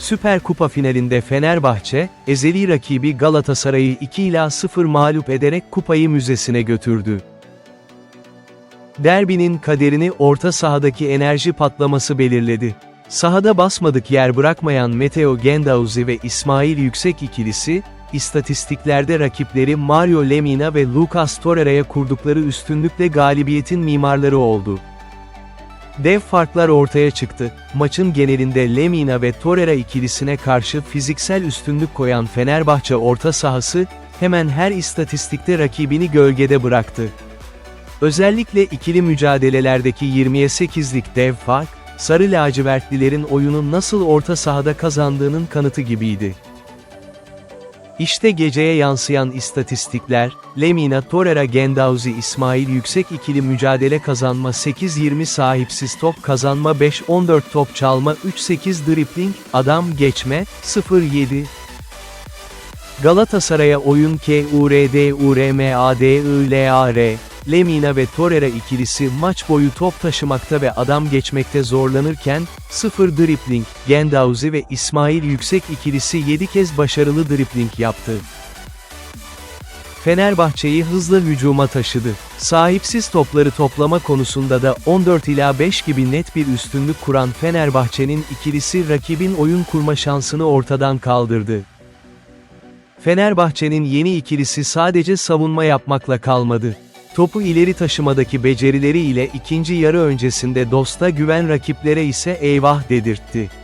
Süper Kupa finalinde Fenerbahçe, ezeli rakibi Galatasaray'ı 2 ila 0 mağlup ederek kupayı müzesine götürdü. Derbinin kaderini orta sahadaki enerji patlaması belirledi. Sahada basmadık yer bırakmayan Meteo Gendauzi ve İsmail Yüksek ikilisi, istatistiklerde rakipleri Mario Lemina ve Lucas Torreira'ya kurdukları üstünlükle galibiyetin mimarları oldu. Dev farklar ortaya çıktı. Maçın genelinde Lemina ve Torreira ikilisine karşı fiziksel üstünlük koyan Fenerbahçe orta sahası, hemen her istatistikte rakibini gölgede bıraktı. Özellikle ikili mücadelelerdeki 20'ye 8'lik dev fark, Sarı lacivertlilerin oyunu nasıl orta sahada kazandığının kanıtı gibiydi. İşte geceye yansıyan istatistikler, Lemina Torreira Gendauzi İsmail Yüksek ikili mücadele kazanma 8-20 sahipsiz top kazanma 5-14 top çalma 3-8 dribling, adam geçme, 0-7. Galatasaray'a oyun KURDURMADILAR, Lemina ve Torreira ikilisi maç boyu top taşımakta ve adam geçmekte zorlanırken, 0 dribling, Gendauzi ve İsmail Yüksek ikilisi 7 kez başarılı dribling yaptı. Fenerbahçe'yi hızlı hücuma taşıdı. Sahipsiz topları toplama konusunda da 14 ila 5 gibi net bir üstünlük kuran Fenerbahçe'nin ikilisi rakibin oyun kurma şansını ortadan kaldırdı. Fenerbahçe'nin yeni ikilisi sadece savunma yapmakla kalmadı. Topu ileri taşımadaki becerileri ile ikinci yarı öncesinde dosta güven rakiplere ise eyvah dedirtti.